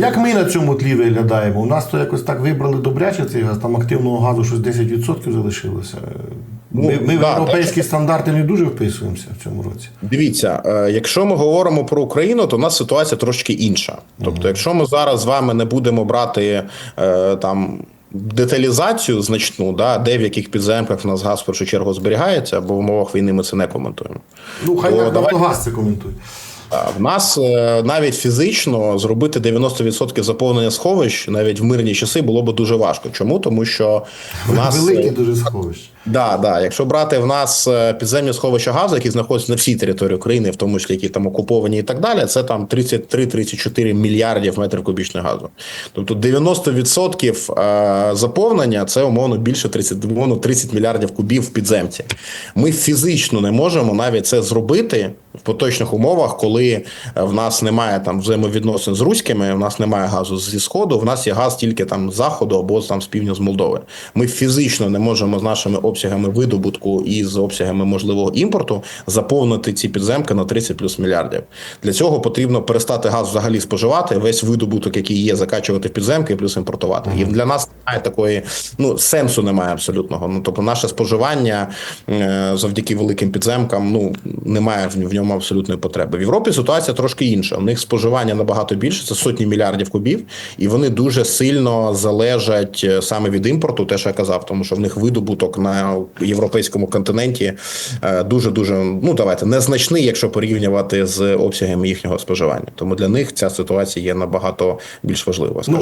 як ми на цьому тлі виглядаємо? У нас то якось так вибрали добряче цей газ, там активного газу щось 10% залишилося. Ми, Ну, ми в да, європейські стандарти не дуже вписуємося в цьому році. Дивіться, е, якщо ми говоримо про Україну, то у нас ситуація трошки інша. Тобто, якщо ми зараз з вами не будемо брати е, там. Деталізацію значну, да, де в яких підземках в нас газ в першу чергу зберігається, бо в умовах війни ми це не коментуємо. Ну, хай То давай- Нафтогаз це коментує. В нас е, навіть фізично зробити 90% заповнення сховищ навіть в мирні часи було б дуже важко. Чому? Тому що в нас е, Велике дуже сховище. Да, да. Якщо брати в нас е, підземні сховища газу, які знаходяться на всій території України, в тому числі які там окуповані і так далі, це там 33-34 мільярдів метрів кубічного газу. Тобто 90% е, заповнення це умовно більше 30, умовно 30 мільярдів кубів в підземці. Ми фізично не можемо навіть це зробити в поточних умовах, коли е, в нас немає там взаємовідносин з руськими, в нас немає газу зі сходу, в нас є газ тільки там з заходу або там з півдня з Молдови. Ми фізично не можемо з нашими обсягами видобутку і з обсягами можливого імпорту заповнити ці підземки на 30 плюс мільярдів. Для цього потрібно перестати газ взагалі споживати, весь видобуток, який є, закачувати в підземки плюс імпортувати. І для нас немає такої ну сенсу немає абсолютного. Ну тобто, наше споживання е, завдяки великим підземкам ну немає в в ньому абсолютної потреби. В Європі ситуація трошки інша. У них споживання набагато більше, це сотні мільярдів кубів, і вони дуже сильно залежать е, саме від імпорту, те, що я казав, тому що в них видобуток на європейському континенті дуже дуже ну давайте незначний, якщо порівнювати з обсягами їхнього споживання. Тому для них ця ситуація є набагато більш важлива. скажімо.